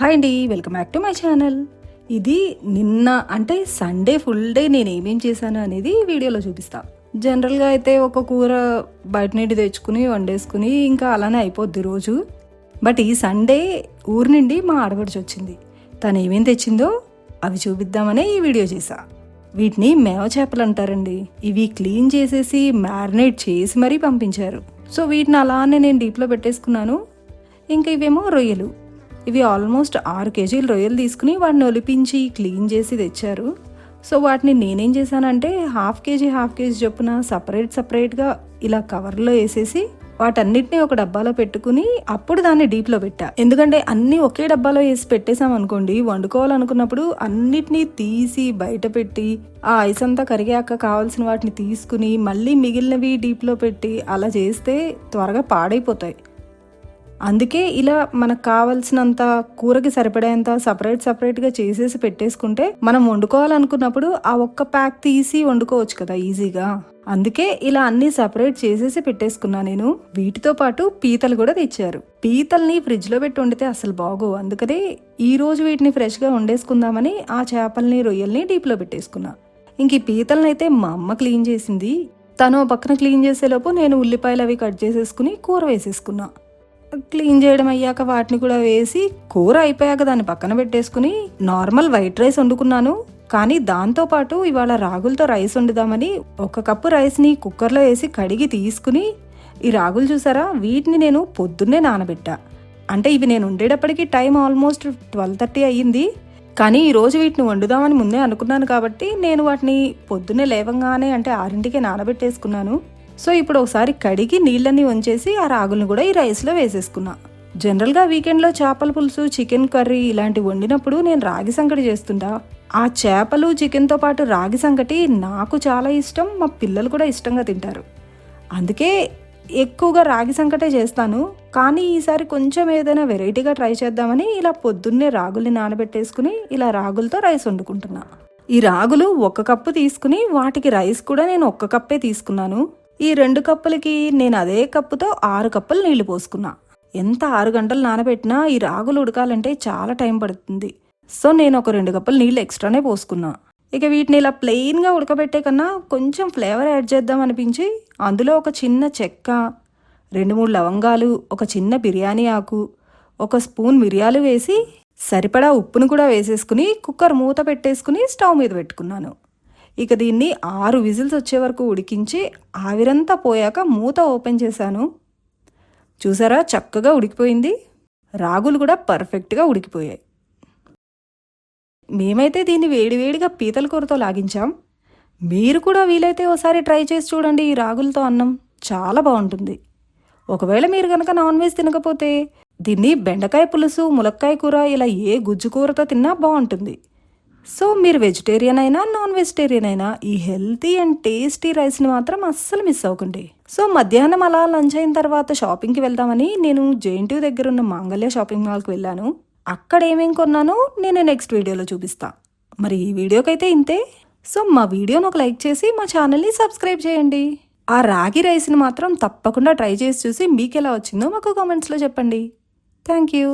Hi అండి welcome back to my channel. ఇది నిన్న అంటే సండే ఫుల్ డే నేను ఏమేం చేశాను అనేది వీడియోలో చూపిస్తా. జనరల్గా అయితే ఒక కూర బయట నుండి తెచ్చుకుని వండేసుకుని ఇంకా అలానే అయిపోద్ది రోజు. బట్ ఈ సండే ఊరి నుండి మా ఆడపడిచి వచ్చింది. తను ఏమేం తెచ్చిందో అవి చూపిద్దామనే ఈ వీడియో చేశా. వీటిని మేవ చేపలు అంటారండి. ఇవి క్లీన్ చేసేసి మ్యారినేట్ చేసి మరీ పంపించారు. సో వీటిని అలానే నేను డీప్లో పెట్టేసుకున్నాను. ఇంకా ఇవేమో రొయ్యలు. ఇవి ఆల్మోస్ట్ ఆరు కేజీలు రొయ్యలు తీసుకుని వాటిని ఒలిపించి క్లీన్ చేసి తెచ్చారు. సో వాటిని నేనేం చేశానంటే హాఫ్ కేజీ హాఫ్ కేజీ చొప్పున సపరేట్ సపరేట్గా ఇలా కవర్లో వేసేసి వాటన్నిటిని ఒక డబ్బాలో పెట్టుకుని అప్పుడు దాన్ని డీప్లో పెట్టా. ఎందుకంటే అన్నీ ఒకే డబ్బాలో వేసి పెట్టేశాం అనుకోండి వండుకోవాలనుకున్నప్పుడు అన్నిటినీ తీసి బయట పెట్టి ఆ ఐస్ అంతా కరిగాక కావాల్సిన వాటిని తీసుకుని మళ్ళీ మిగిలినవి డీప్లో పెట్టి అలా చేస్తే త్వరగా పాడైపోతాయి. అందుకే ఇలా మనకు కావాల్సినంత కూరకి సరిపడేంత సపరేట్ సపరేట్గా చేసేసి పెట్టేసుకుంటే మనం వండుకోవాలనుకున్నప్పుడు ఆ ఒక్క ప్యాక్ తీసి వండుకోవచ్చు కదా ఈజీగా అందుకే ఇలా అన్ని సపరేట్ చేసేసి పెట్టేసుకున్నా నేను. వీటితో పాటు పీతలు కూడా తెచ్చారు. పీతల్ని ఫ్రిడ్జ్లో పెట్టి వండితే అసలు బాగు అందుకనే ఈరోజు వీటిని ఫ్రెష్గా వండేసుకుందామని ఆ చేపల్ని రొయ్యల్ని డీప్లో పెట్టేసుకున్నా. ఇంక ఈ పీతల్ని అయితే మా అమ్మ క్లీన్ చేసింది. తను పక్కన క్లీన్ చేసేలోపు నేను ఉల్లిపాయలు అవి కట్ చేసేసుకుని కూర వేసేసుకున్నా. క్లీన్ చేయడం అయ్యాక వాటిని కూడా వేసి కూర అయిపోయాక దాన్ని పక్కన పెట్టేసుకుని నార్మల్ వైట్ రైస్ వండుకున్నాను. కానీ దాంతో పాటు ఇవాళ రాగులతో రైస్ వండుదామని ఒక కప్పు రైస్ని కుక్కర్లో వేసి కడిగి తీసుకుని ఈ రాగులు చూసారా? వీటిని నేను పొద్దున్నే నానబెట్టా. అంటే ఇవి నేను ఉండేటప్పటికి టైం ఆల్మోస్ట్ ట్వెల్వ్ థర్టీ అయ్యింది. కానీ ఈరోజు వీటిని వండుదామని ముందే అనుకున్నాను కాబట్టి నేను వాటిని పొద్దున్నే లేవంగానే అంటే ఆరింటికే నానబెట్టేసుకున్నాను. సో ఇప్పుడు ఒకసారి కడిగి నీళ్ళని వంచేసి ఆ రాగులను కూడా ఈ రైస్లో వేసేసుకున్నా. జనరల్గా వీకెండ్లో చేపల పులుసు చికెన్ కర్రీ ఇలాంటివి వండినప్పుడు నేను రాగి సంకటి చేస్తుంటా. ఆ చేపలు చికెన్తో పాటు రాగి సంకటి నాకు చాలా ఇష్టం మా పిల్లలు కూడా ఇష్టంగా తింటారు. అందుకే ఎక్కువగా రాగి సంకటే చేస్తాను. కానీ ఈసారి కొంచెం ఏదైనా వెరైటీగా ట్రై చేద్దామని ఇలా పొద్దున్నే రాగుల్ని నానబెట్టేసుకుని ఇలా రాగులతో రైస్ వండుకుంటున్నా. ఈ రాగులు ఒక కప్పు తీసుకుని వాటికి రైస్ కూడా నేను ఒక్క కప్పే తీసుకున్నాను. ఈ రెండు కప్పులకి నేను అదే కప్పుతో ఆరు కప్పులు నీళ్ళు పోసుకున్నా. ఎంత ఆరు గంటలు నానబెట్టినా ఈ రాగులు ఉడకాలంటే చాలా టైం పడుతుంది. సో నేను ఒక రెండు కప్పులు నీళ్ళు ఎక్స్ట్రానే పోసుకున్నా. ఇక వీటిని ఇలా ప్లెయిన్గా ఉడకబెట్టే కన్నా కొంచెం ఫ్లేవర్ యాడ్ చేద్దాం అనిపించి అందులో ఒక చిన్న చెక్క రెండు మూడు లవంగాలు ఒక చిన్న బిర్యానీ ఆకు ఒక స్పూన్ మిరియాలు వేసి సరిపడా ఉప్పును కూడా వేసేసుకుని కుక్కర్ మూత పెట్టేసుకుని స్టవ్ మీద పెట్టుకున్నాను. ఇక దీన్ని ఆరు విజిల్స్ వచ్చే వరకు ఉడికించి ఆవిరంతా పోయాక మూత ఓపెన్ చేశాను. చూసారా? చక్కగా ఉడికిపోయింది. రాగులు కూడా పర్ఫెక్ట్గా ఉడికిపోయాయి. మేమైతే దీన్ని వేడివేడిగా పీతల కూరతో లాగించాం. మీరు కూడా వీలైతే ఓసారి ట్రై చేసి చూడండి ఈ రాగులతో అన్నం. చాలా బాగుంటుంది. ఒకవేళ మీరు కనుక నాన్ వెజ్ తినకపోతే దీన్ని బెండకాయ పులుసు ములక్కాయ కూర ఇలా ఏ గుజ్జు కూరతో తిన్నా బాగుంటుంది. సో మీరు వెజిటేరియన్ అయినా నాన్ వెజిటేరియన్ అయినా ఈ హెల్తీ అండ్ టేస్టీ రైస్ని మాత్రం అస్సలు మిస్ అవ్వకండి. సో మధ్యాహ్నం అలా లంచ్ అయిన తర్వాత షాపింగ్కి వెళ్దామని నేను జేఎన్టీ దగ్గర ఉన్న మాంగళ్య షాపింగ్ మాల్కి వెళ్ళాను. అక్కడ ఏమేం కొన్నానో నేను నెక్స్ట్ వీడియోలో చూపిస్తా. మరి ఈ వీడియోకైతే ఇంతే. సో మా వీడియోను ఒక లైక్ చేసి మా ఛానల్ని సబ్స్క్రైబ్ చేయండి. ఆ రాగి రైస్ని మాత్రం తప్పకుండా ట్రై చేసి చూసి మీకు ఎలా వచ్చిందో మాకు కామెంట్స్లో చెప్పండి. Thank you